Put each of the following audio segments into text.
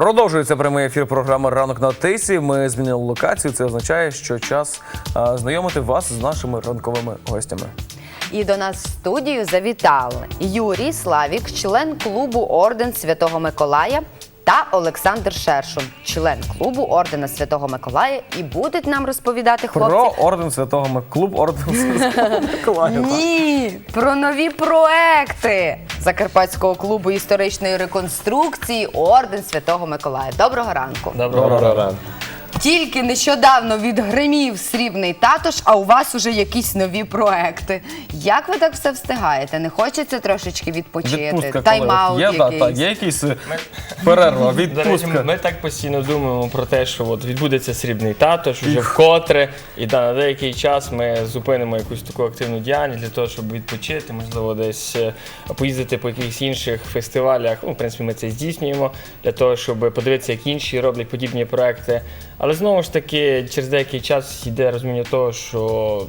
Продовжується прямий ефір програми Ранок на тисі. Ми змінили локацію. Це означає, що час а, знайомити вас з нашими ранковими гостями. І до нас в студію завітали Юрій Славік, член клубу Орден Святого Миколая. Та Олександр Шершун, член клубу Ордена Святого Миколая, і будуть нам розповідати хлопці. Про орден святого Ми- клуб орден святого Миколая. Ні, про нові проекти Закарпатського клубу історичної реконструкції Орден Святого Миколая. Доброго ранку. Доброго ранку. Тільки нещодавно відгримів срібний татуш, а у вас уже якісь нові проекти. Як ви так все встигаєте? Не хочеться трошечки відпочити? Відпустка Тайм-аут? Є, да, якийсь? так, є якийсь е, перерва, До речі, відпустка. ми так постійно думаємо про те, що от відбудеться срібний татуш вже вкотре, і да, на деякий час ми зупинимо якусь таку активну діяльність для того, щоб відпочити, можливо, десь е, поїздити по якихось інших фестивалях. Ну, в принципі, ми це здійснюємо для того, щоб подивитися, як інші роблять подібні проекти. Але знову ж таки, через деякий час йде розуміння того, що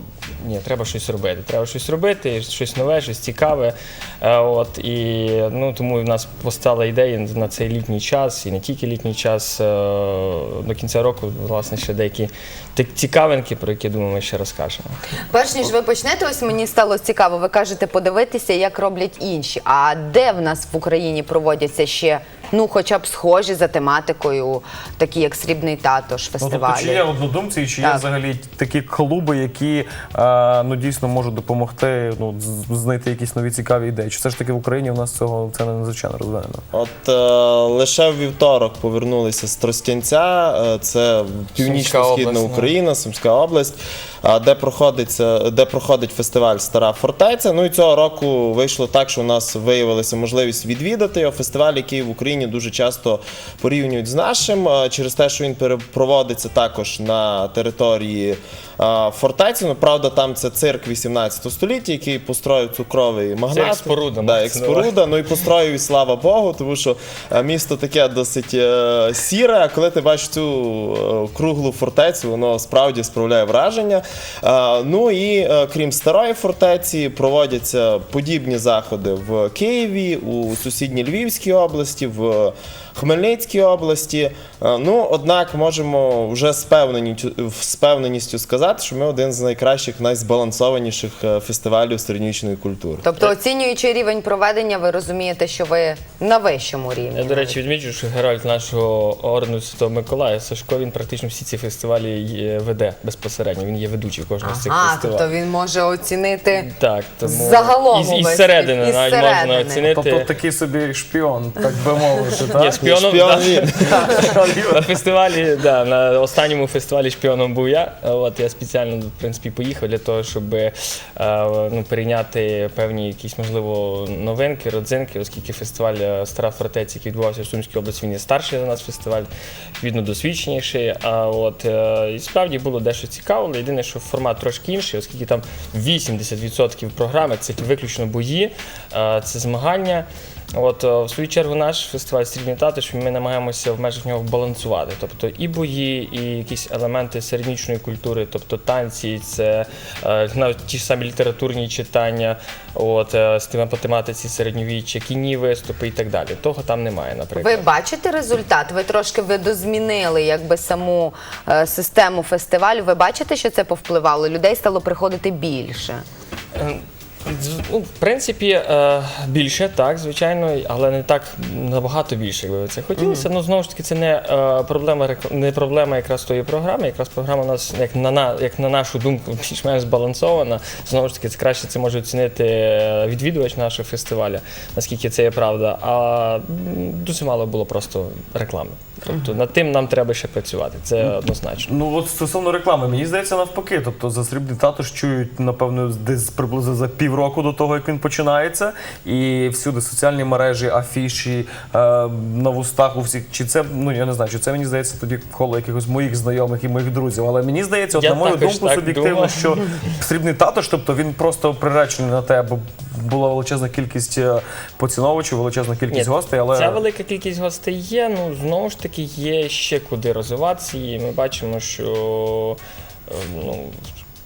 ні, треба щось робити. Треба щось робити, щось нове, щось цікаве. Е, От і ну тому в нас постала ідея на цей літній час, і не тільки літній час. е, До кінця року, власне, ще деякі цікавинки, про які думаю, ми ще розкажемо. Перш ніж ви почнете, ось мені стало цікаво. Ви кажете подивитися, як роблять інші. А де в нас в Україні проводяться ще, ну хоча б схожі за тематикою, такі як Срібний татуш, Ну, тобто, чи є однодумці, і чи є взагалі такі клуби, які е, ну, дійсно можуть допомогти ну, знайти якісь нові цікаві ідеї? Чи все ж таки в Україні у нас цього це не надзвичайно розвинено? От е, лише в вівторок повернулися з Тростянця, е, це північно-східна Україна, Сумська область, е, де проходиться, де проходить фестиваль Стара фортеця. Ну і цього року вийшло так, що у нас виявилася можливість відвідати його. Фестиваль, який в Україні дуже часто порівнюють з нашим, через те, що він проводиться також на території фортеці. Ну, правда, там це цирк 18 століття, який построїв цукровий магнат. як споруда, Да, як мається на увазі. споруда. Ну і построїв, і слава Богу, тому що місто таке досить е, сіре. А коли ти бачиш цю е, круглу фортецю, воно справді справляє враження. Ну і е, крім старої фортеці, проводяться подібні заходи в Києві, у сусідній Львівській області, в 呃。Хмельницькій області. Е, Ну, однак можемо вже з певненістю, з сказати, що ми один з найкращих, найзбалансованіших е, фестивалів середньовічної культури. Тобто, оцінюючи рівень проведення, ви розумієте, що ви на вищому рівні. Я, до речі, відмічу, що Геральт нашого ордену Святого Миколая Сашко, він практично всі ці фестивалі веде безпосередньо. Він є ведучий кожного з цих Ага, фестивалів. тобто він може оцінити. Так, тому Загалом і, і увесь зсередини навіть можна оцінити. Тобто такий собі шпіон, так би мовити, Ні, так? Шпіоном, Шпіон він. на фестивалі, да, на останньому фестивалі шпіоном був я. От я спеціально в принципі поїхав для того, щоб е, ну, перейняти певні якісь можливо новинки, родзинки, оскільки фестиваль е, Стара фортеця, який відбувався в Сумській області, він є старший за нас фестиваль, відповідно досвідченіший. А от е, і справді було дещо цікаво. але Єдине, що формат трошки інший, оскільки там 80% програми це виключно бої, е, це змагання. От е, в свою чергу наш фестиваль Срібний татуш ми намагаємося в межах нього балансувати. Тобто і бої, і якісь елементи середньовічної культури, тобто танці, це е, навіть ті ж самі літературні читання, от е, з тими по тематиці середньовіччя, кіні виступи і так далі. Того там немає, наприклад. Ви бачите результат? Ви трошки видозмінили якби саму систему фестивалю. Ви бачите, що це повпливало? Людей стало приходити більше. Ну, в принципі, е, більше, так, звичайно, але не так набагато більше, якби це хотілося. Ну, знову ж таки, це не е, проблема не проблема якраз тої програми. Якраз програма у нас, як на, на, як на нашу думку, більш-менш збалансована. Знову ж таки, це краще це може оцінити е, відвідувач нашого фестиваля, наскільки це є правда. А дуже мало було просто реклами. Тобто над тим нам треба ще працювати. Це однозначно. Ну от стосовно реклами, мені здається навпаки. Тобто за срібний татуш чують, напевно, десь приблизно за півроку до того, як він починається. І всюди соціальні мережі, афіші е, на вустах у всіх. Чи це, ну я не знаю, чи це мені здається тоді коло якихось моїх знайомих і моїх друзів. Але мені здається, от Я на мою думку, суб'єктивно, що срібний татуш, тобто він просто приречений на те, аби була величезна кількість е, поціновувачів, величезна кількість Ні, гостей, але Ця велика кількість гостей є. Ну знову ж таки є ще куди розвиватися. І ми бачимо, що е, ну,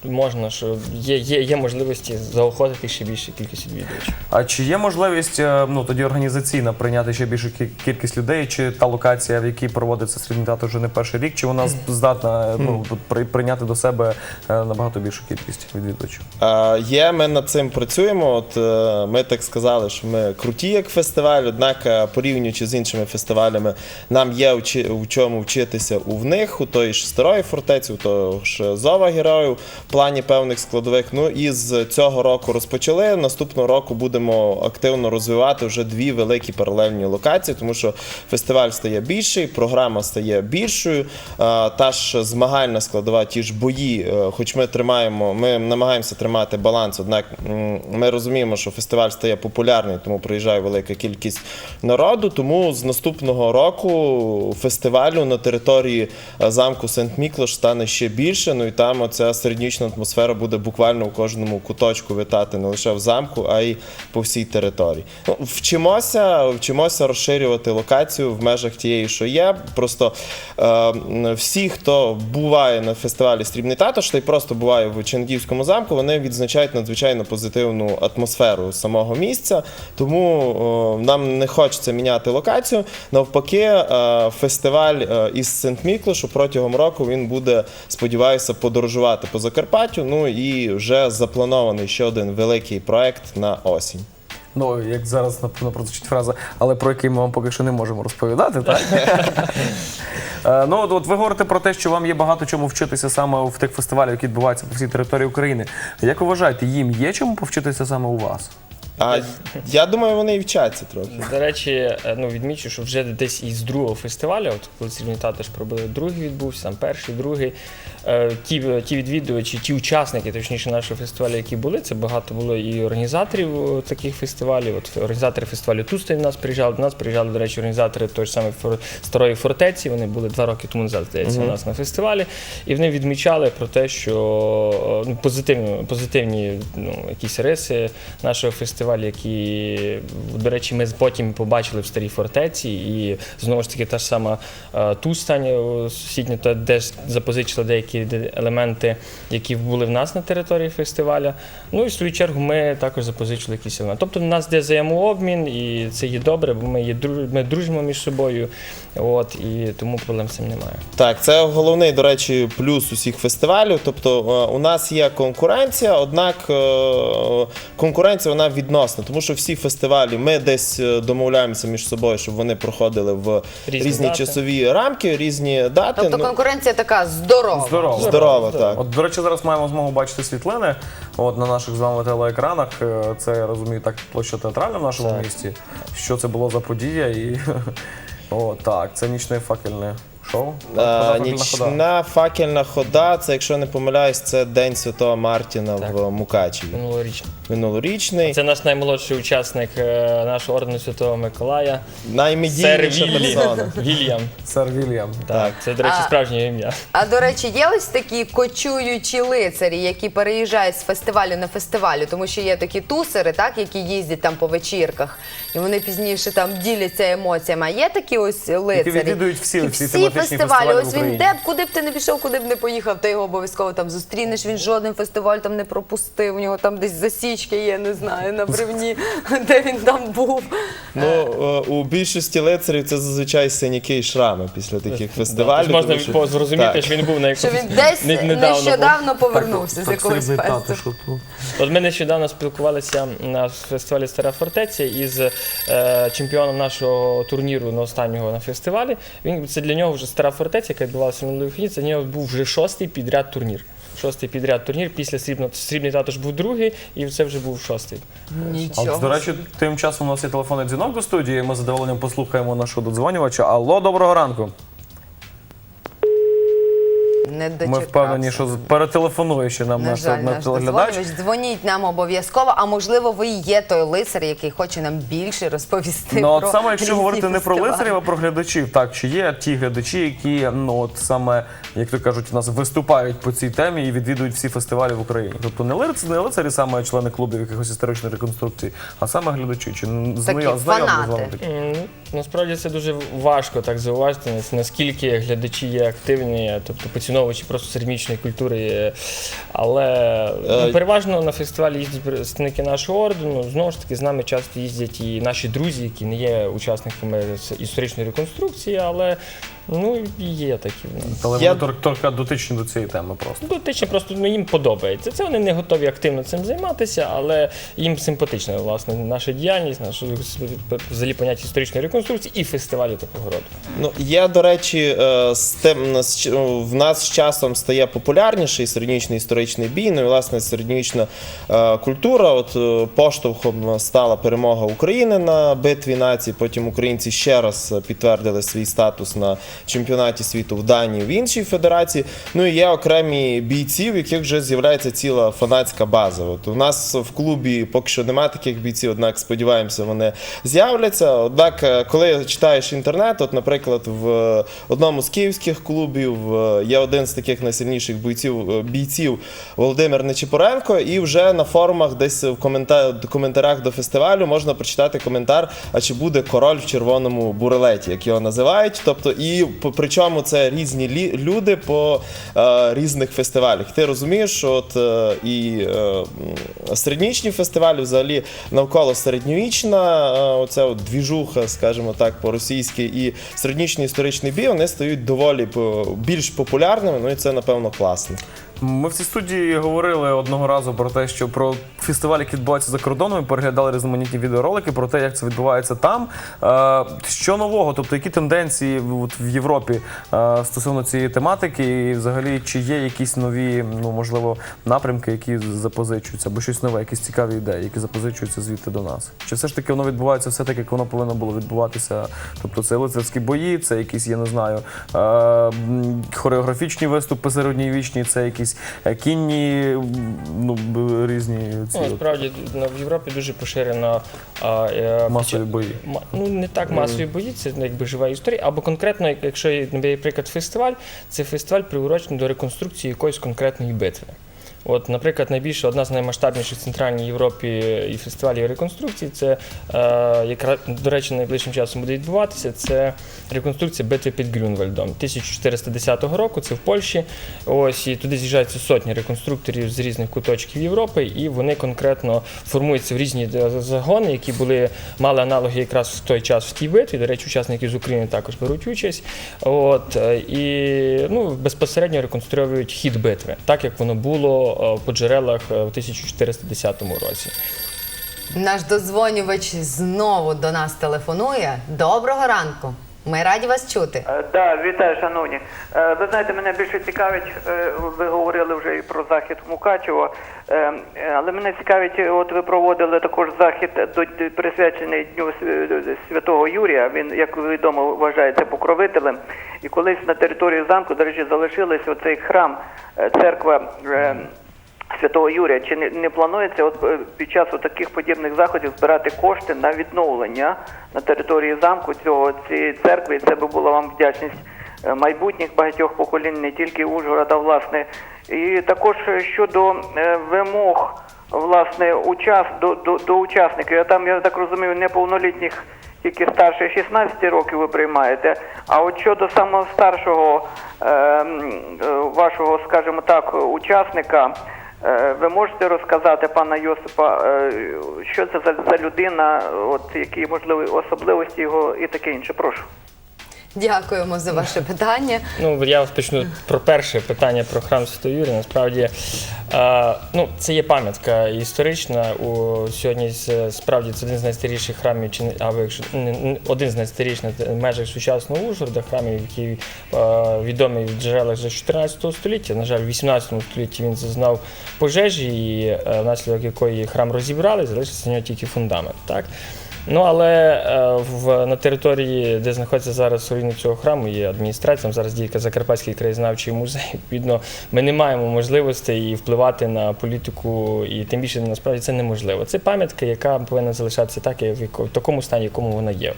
можна, що є, є, є можливості заохотити ще більше кількість відвідувачів. А чи є можливість е, ну тоді організаційно прийняти ще більшу кі- кількість людей? Чи та локація, в якій проводиться срібний театр вже не перший рік, чи вона здатна е, ну при- прийняти до себе е, набагато більшу кількість відвідувачів? Е, Є, ми над цим працюємо. От ми так сказали, що ми круті як фестиваль, однак порівнюючи з іншими фестивалями, нам є у чому вчитися у в них, у тої ж старої фортеці, у того ж зова героїв, в плані певних складових. Ну і з цього року розпочали. Наступного року будемо активно розвивати вже дві великі паралельні локації, тому що фестиваль стає більший, програма стає більшою. Та ж змагальна складова, ті ж бої, е, хоч ми тримаємо, ми намагаємося тримати баланс, однак ми розуміємо, що фестиваль стає популярний, тому приїжджає велика кількість народу. Тому з наступного року фестивалю на території е, замку Сент-Міклош стане ще більше. Ну і там оця середньовічна атмосфера буде буквально у кожному куточку витати не лише в замку, а й по всій території. Ну, вчимося, вчимося розширювати локацію в межах тієї, що є. Просто е, всі, хто буває на фестивалі Стрібний татош, та й просто буває в Ченгівському замку, вони відзначають надзвичайно позитивну атмосферу самого місця. Тому е, нам не хочеться міняти локацію. Навпаки, е, фестиваль е, із Сент-Міклошу протягом року він буде, сподіваюся, подорожувати по Закарпаттю. Ну і вже запланований ще один великий проект на осінь. Ну, як зараз напевно прозвучить фраза, але про який ми вам поки що не можемо розповідати, так? Е, Ну, от, от ви говорите про те, що вам є багато чому вчитися саме в тих фестивалях, які відбуваються по всій території України. Як ви вважаєте, їм є чому повчитися саме у вас? А я думаю, вони і вчаться трохи. До речі, е, ну відмічу, що вже десь із другого фестивалю, от коли Срібний театр пробили, другий відбувся, там перший, другий. е, Ті, ті відвідувачі, ті учасники, точніше, нашого фестивалю, які були, це багато було і організаторів е, таких фестивалів. От організатори фестивалю Тустин до нас приїжджали. До нас приїжджали, до речі, організатори той ж самої старої фортеці. Вони були два роки тому назад, здається, у нас на фестивалі. І вони відмічали про те, що е, ну, позитивні, позитивні ну, якісь риси нашого фестивалю, які, до речі, ми потім побачили в старій фортеці. І знову ж таки та ж сама е, Тустань е, сусідня, та теж запозичила деякі елементи, які були в нас на території фестиваля. Ну і в свою чергу ми також запозичили якісь елементи. Тобто в нас де взаємообмін, і це є добре, бо ми є ми дружимо між собою. От і тому проблем з цим немає. Так, це головний, до речі, плюс усіх фестивалів. Тобто е, у нас є конкуренція, однак конкуренція вона відносна, тому що всі фестивалі ми десь е, домовляємося між собою, щоб вони проходили в Різні різні, дати. часові рамки, різні дати. Тобто Ну, конкуренція така здорова. Здорово. здорово, так. От, до речі, зараз маємо змогу бачити світлини от, на наших з вами телеекранах. Е, Це, я розумію, так площа театральна в нашому Так. місті. Що це було за подія? І... О, так, це нічне факельне шоу. Е. Нічна факельна хода, це, якщо не помиляюсь, це День Святого Мартіна Так. в Мукачеві. Минулорічно. Минулорічний. Це наш наймолодший учасник е, нашого ордену Святого Миколая. Сер Наймедійніша персона. Вільям. Сер Вільям. Так, це, до речі, А- справжнє ім'я. А до речі, є ось такі кочуючі лицарі, які переїжджають з фестивалю на фестивалю, тому що є такі тусери, так, які їздять там по вечірках, і вони пізніше там діляться емоціями. А є такі ось лицарі, відвідують всі ці всі тематичні фестивалі. Ось він де б куди б ти не пішов, куди б не поїхав, ти його обов'язково там зустрінеш. Він жоден фестиваль там не пропустив. У нього там десь засічки є, не знаю, на бревні, де він там був. Ну, е, у більшості лицарів це зазвичай синяки і шрами після таких фестивалів. Можна тому що- зрозуміти, що він був на Що якомусь він десь недавно нещодавно повернувся з якогось ну. От ми нещодавно спілкувалися на фестивалі Стара Фортеця із е, чемпіоном нашого турніру на останнього на фестивалі. Він це для нього вже стара фортеця, яка відбувалася в минулої вихідні. Це нього був вже шостий підряд турнір. Шостий підряд турнір. Після срібно срібний також був другий, і це вже був шостий. Нічого. От, до речі, тим часом у нас є телефонний дзвінок до студії. Ми з задоволенням послухаємо нашого додзвонювача. Алло, доброго ранку. Не Ми впевнені, що перетелефонує ще нам На наш, жаль, наш наш телеглядач. дозвонювач. Дзвоніть нам обов'язково, а можливо, ви і є той лицар, який хоче нам більше розповісти. Ну, про от саме якщо говорити не про лицарів, а про глядачів, так чи є ті глядачі, які ну от саме, як то кажуть, у нас виступають по цій темі і відвідують всі фестивалі в Україні. Тобто не лицарі, не лицарі саме члени клубів якихось історичних реконструкцій, а саме глядачі. Чи Такі знайомі знайомі з вами фанати. такі? Насправді це дуже важко так зауважити, наскільки глядачі є активні, тобто поціновувачі просто сермічної культури. Але Е, ну, переважно на фестивалі їздять представники нашого ордену. Знову ж таки, з нами часто їздять і наші друзі, які не є учасниками історичної реконструкції, але ну є такі в нас. Але Я- вони тор- торка дотичні до цієї теми просто. Дотично просто ну, їм подобається. Це вони не готові активно цим займатися, але їм симпатична власне наша діяльність, наше взагалі поняття історичної реконструкції і фестивалі такого роду. Ну, є, до речі, е, з тим, з ч- в нас з часом стає популярніший середньовічний історичний бій. Ну і власне середньовічна е, культура. От е, поштовхом стала перемога України на битві націй. Потім українці ще раз підтвердили свій статус на чемпіонаті світу в Данії в іншій федерації. Ну і є окремі бійці, в яких вже з'являється ціла фанатська база. От у нас в клубі поки що немає таких бійців, однак сподіваємося, вони з'являться. Однак, е, коли читаєш інтернет, от, наприклад, в одному з київських клубів е, є один з таких найсильніших бійців, е, бійців Володимир Нечипоренко, і вже на форумах, десь в коментарях до фестивалю можна прочитати коментар, а чи буде король в червоному бурелеті, як його називають. Тобто, і причому це різні люди по е, різних фестивалях. Ти розумієш, що от е, і е, м, середньовічні фестивалі, взагалі навколо середньовічна, е, оця от двіжуха, скажімо так, по-російськи, і середнічний історичний бій, вони стають доволі більш популярними. Ну і це напевно класно. Ми в цій студії говорили одного разу про те, що про фестиваль, який відбувається за кордоном, ми переглядали різноманітні відеоролики про те, як це відбувається там. Е, Що нового, тобто які тенденції в- Європі е, стосовно цієї тематики, і взагалі чи є якісь нові, ну можливо, напрямки, які запозичуються, або щось нове, якісь цікаві ідеї, які запозичуються звідти до нас? Чи все ж таки воно відбувається все так, як воно повинно було відбуватися? Тобто це лицарські бої, це якісь, я не знаю, е, хореографічні виступи середньовічні, це якісь е, кінні, ну різні ці Ну, справді в Європі дуже поширено а, е, масові бої. Ма- Ну не так масові бої, це якби жива історія. Або конкретно, як- якщо є, наприклад, фестиваль, це фестиваль приурочений до реконструкції якоїсь конкретної битви. От, наприклад, найбільше одна з наймасштабніших в Центральній Європі і фестивалів реконструкції, це е, яка, до речі, найближчим часом буде відбуватися. Це реконструкція битви під Грюнвальдом 1410 року. Це в Польщі. Ось і туди з'їжджаються сотні реконструкторів з різних куточків Європи, і вони конкретно формуються в різні е, загони, які були мали аналоги якраз в той час в тій битві. До речі, учасники з України також беруть участь. От е, і ну безпосередньо реконструюють хід битви, так як воно було по джерелах е, в 1410 році. Наш дозвонювач знову до нас телефонує. Доброго ранку. Ми раді вас чути. Е, Да, вітаю, шановні. Е, Ви знаєте, мене більше цікавить, е, ви говорили вже і про захід е, е, але мене цікавить, е, от ви проводили також захід до присвячений Дню Св- Святого Юрія. Він, як відомо, вважається покровителем. І колись на території замку, до речі, залишилось оцей храм, е, церква. е, Святого Юрія, чи не, не планується от е, під час таких подібних заходів збирати кошти на відновлення на території замку цього цієї церкви? І це би була вам вдячність е, майбутніх багатьох поколінь, не тільки Ужгорода, власне. І також щодо е, вимог власне учас до, до, до учасників. Я там я так розумію, неповнолітніх тільки старше 16 років ви приймаєте. А от щодо самого старшого е, вашого, скажімо так, учасника. Е, Ви можете розказати, пана Йосипа, е, що це за, за людина, от які можливі особливості його і таке інше. Прошу. Дякуємо за ваше питання. Ну, я почну про перше питання про храм Святого Юрія. Насправді, е, ну, це є пам'ятка історична. У сьогодні справді це один з найстаріших храмів, чи або якщо не- один з найстаріших в межах сучасного Ужгорода, храмів, який е, відомий в джерелах з 14 століття. На жаль, в 18 столітті він зазнав пожежі, і е, внаслідок якої храм розібрали, залишився нього тільки фундамент. Так? Ну, але е, в, на території, де знаходиться зараз руїни цього храму, є адміністрація, зараз діє Закарпатський краєзнавчий музей. Відповідно, ми не маємо можливостей і впливати на політику, і тим більше насправді це неможливо. Це пам'ятка, яка повинна залишатися так, як в такому стані, в якому вона є.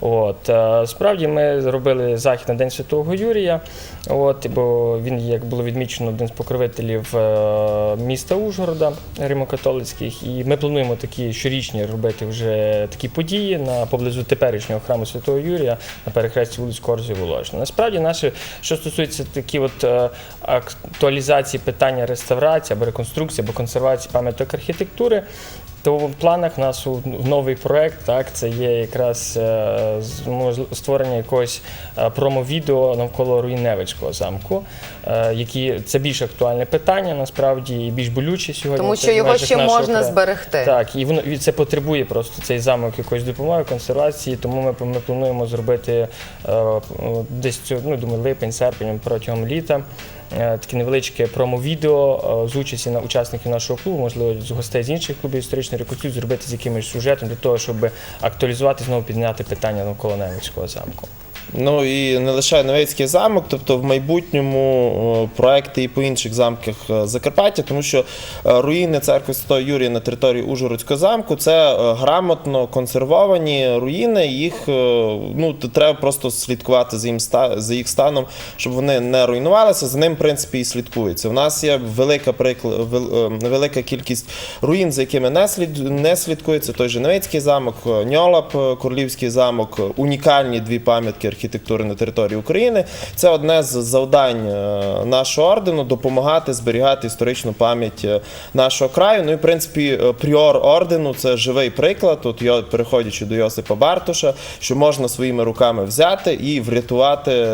От е, справді ми зробили захід на День Святого Юрія. От, бо він, як було відмічено, один з покровителів е, міста Ужгорода Римо-католицьких. І ми плануємо такі щорічні робити вже такі події на поблизу теперішнього храму Святого Юрія на перехресті вулиць Корзі Волошина. Насправді, наше, що стосується такі от е, актуалізації питання реставрації або реконструкції або консервації пам'яток архітектури. То в планах у нас у- новий проект, так це є якраз е, створення якогось е, промо-відео навколо руїн замку, е, які це більш актуальне питання, насправді і більш болюче сьогодні. Тому що його ще можна краю. зберегти. Так, і воно це потребує просто цей замок якоїсь допомоги, консервації. Тому ми, ми плануємо зробити е, десь цю, ну думаю, липень, серпень протягом літа. Е, Таке невеличке промо-відео е, з участі на учасників нашого клубу, можливо, з гостей з інших клубів історичних рекордів, зробити з якимось сюжетом для того, щоб актуалізувати знову підняти питання навколо Невицького замку. Ну і не лише Новецький замок, тобто в майбутньому проекти і по інших замках е, Закарпаття, тому що е, руїни церкви Святого Юрія на території Ужгородського замку це е, грамотно консервовані руїни. Їх е, ну треба просто слідкувати за їм за їх станом, щоб вони не руйнувалися. За ним, в принципі, і слідкується. У нас є велика прикла... е, велика кількість руїн, за якими не слід не слідкується. Той же Новецький замок, е, Ньолап, е, Корлівський замок, е, унікальні дві пам'ятки архітектури на території України. Це одне з завдань е, нашого ордену допомагати зберігати історичну пам'ять е, нашого краю. Ну і в принципі, е, пріор ордену це живий приклад. От переходячи до Йосипа Бартуша, що можна своїми руками взяти і врятувати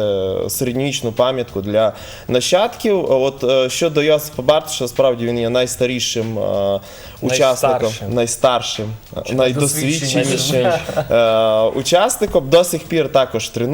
середньовічну пам'ятку для нащадків. От щодо Йосипа Бартуша, справді він є найстарішим учасником, Найстаршим. найдосвідченішим учасником. До сих пір також тренується.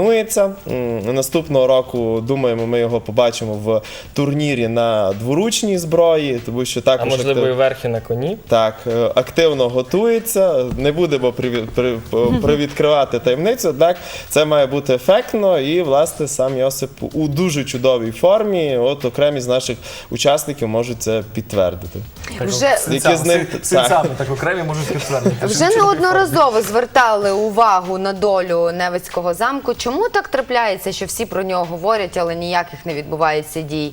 М, Наступного року, думаємо, ми його побачимо в турнірі на дворучній зброї, тому що А також можливо, актив- і верхи на коні. так, е, активно готується. Не будемо приві- привідкривати таємницю. Однак це має бути ефектно. І, власне, сам Йосип у дуже чудовій формі. От окремі з наших учасників можуть це підтвердити. Вже- Які з ним- синцями так окремі можуть підтвердити. Вже неодноразово звертали увагу на долю Невицького замку. Чому так трапляється, що всі про нього говорять, але ніяких не відбувається дій?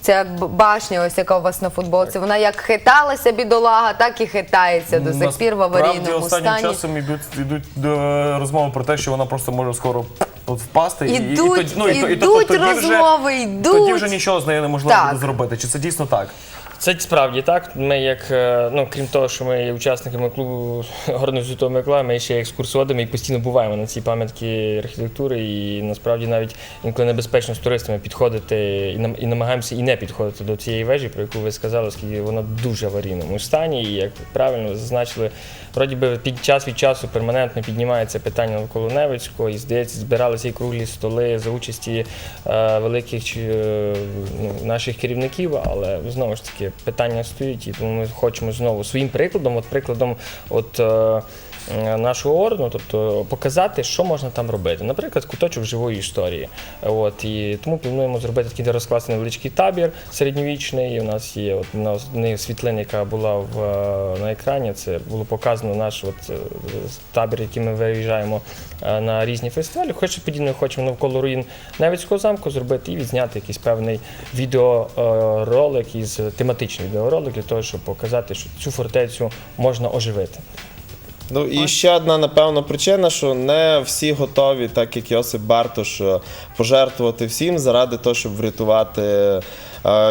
Це башня, ось яка у вас на футболці. Вона як хиталася бідолага, так і хитається до сих пір в Насправді, аварійному останнім стані. часом йдуть, йдуть розмови про те, що вона просто може скоро впасти. і- і- і Ідуть, тоді- ну, і і ідуть тоді вже- розмови, йдуть. Тоді вже нічого з нею неможливо буде зробити. Чи це дійсно так? Це справді так. Ми, як е, ну крім того, що ми є учасниками клубу Горного Святого Миколая, ми ще екскурсоводами і постійно буваємо на цій пам'ятки архітектури. І насправді навіть інколи небезпечно з туристами підходити і нам і намагаємося і не підходити до цієї вежі, про яку ви сказали, оскільки вона дуже аварійному стані. І як правильно зазначили, вроді би під час від часу перманентно піднімається питання навколо Невицького, і здається, збиралися і круглі столи за участі е, великих е, ну, наших керівників, але знову ж таки питання стоїть, і тому ми хочемо знову своїм прикладом, от прикладом, от. Е, Нашого ордену, тобто показати, що можна там робити. Наприклад, куточок живої історії. От і тому плануємо зробити такий розкласний невеличкий табір середньовічний. У нас є от на одній світлин, яка була в, е, на екрані. Це було показано наш от, е, табір, який ми виїжджаємо на різні фестивалі. Хоч подібно хочемо навколо руїн Невицького замку зробити і відзняти якийсь певний відеоролик із тематичний відеоролик для того, щоб показати, що цю фортецю можна оживити. Ну і ще одна, напевно, причина, що не всі готові, так як Йосип Бартош, е, пожертвувати всім заради того, щоб врятувати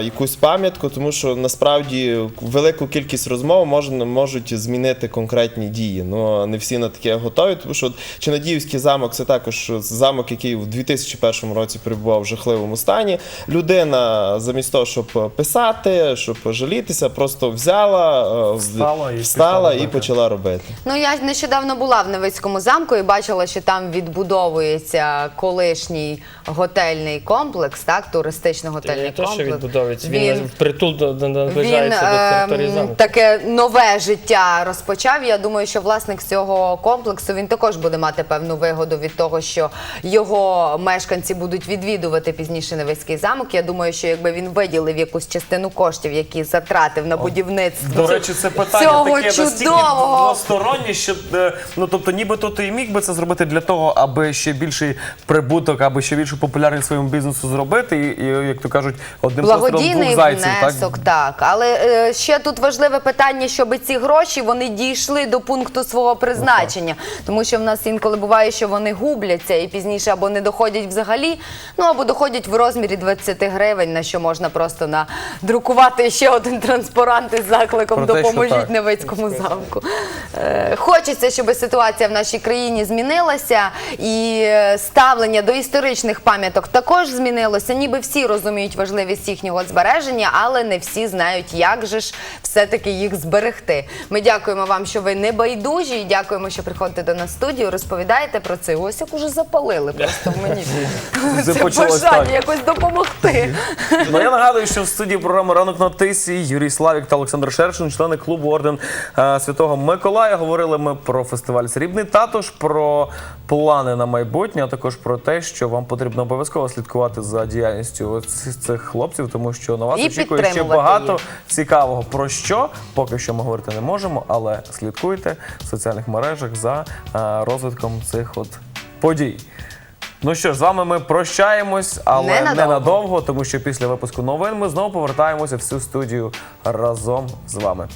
якусь пам'ятку, тому що насправді велику кількість розмов можна, можуть змінити конкретні дії. Ну не всі на таке готові, тому що от Чинадіївський замок це також замок, який в 2001 році перебував в жахливому стані. Людина замість того, щоб писати, щоб жалітися, просто взяла, е, Встала і встала і почала робити. Ну я нещодавно була в Невицькому замку і бачила, що там відбудовується колишній готельний комплекс, так, те, що комплекс. Відбудовується. Він, Він- до, до, Він наближається до території ем, замку. таке нове життя розпочав. Я думаю, що власник цього комплексу він також буде мати певну вигоду від того, що його мешканці будуть відвідувати пізніше Невельський замок. Я думаю, що якби він виділив якусь частину коштів, які затратив на будівництво До речі, це питання цього таке чудового двостороннє, що е, ну тобто, нібито ти і міг би це зробити для того, аби ще більший прибуток, аби ще більшу популярність своєму бізнесу зробити, і, і як то кажуть, одним Благодійний зайців. внесок, так. Але е, ще тут важливе питання, щоб ці гроші вони дійшли до пункту свого призначення. Тому що в нас інколи буває, що вони губляться і пізніше або не доходять взагалі, ну або доходять в розмірі 20 гривень, на що можна просто надрукувати ще один транспарант із закликом Про те, допоможіть так. Невицькому замку. Е, Хочеться, щоб ситуація в нашій країні змінилася, і е, ставлення до історичних пам'яток також змінилося. Ніби всі розуміють важливість їхнього збереження, але не всі знають, як же ж все-таки їх зберегти. Ми дякуємо вам, що ви не байдужі, і дякуємо, що приходите до нас в студію, розповідаєте про це. Ось як уже запалили просто в мені. Це бажання так. якось допомогти. Ну я нагадую, що в студії програми Ранок на тисі Юрій Славік та Олександр Шершин, члени клубу Орден е, Святого Миколая. Говорили ми про фестиваль Срібний Татуш, про плани на майбутнє, а також про те, що вам потрібно обов'язково слідкувати за діяльністю цих- цих хлопців, тому що на вас І очікує ще підтримувати багато їх. цікавого. Про що поки що ми говорити не можемо, але слідкуйте в соціальних мережах за е, розвитком цих от подій. Ну що ж, з вами ми прощаємось, але Ненадовго. ненадовго, тому що після випуску новин ми знову повертаємося в цю студію разом з вами.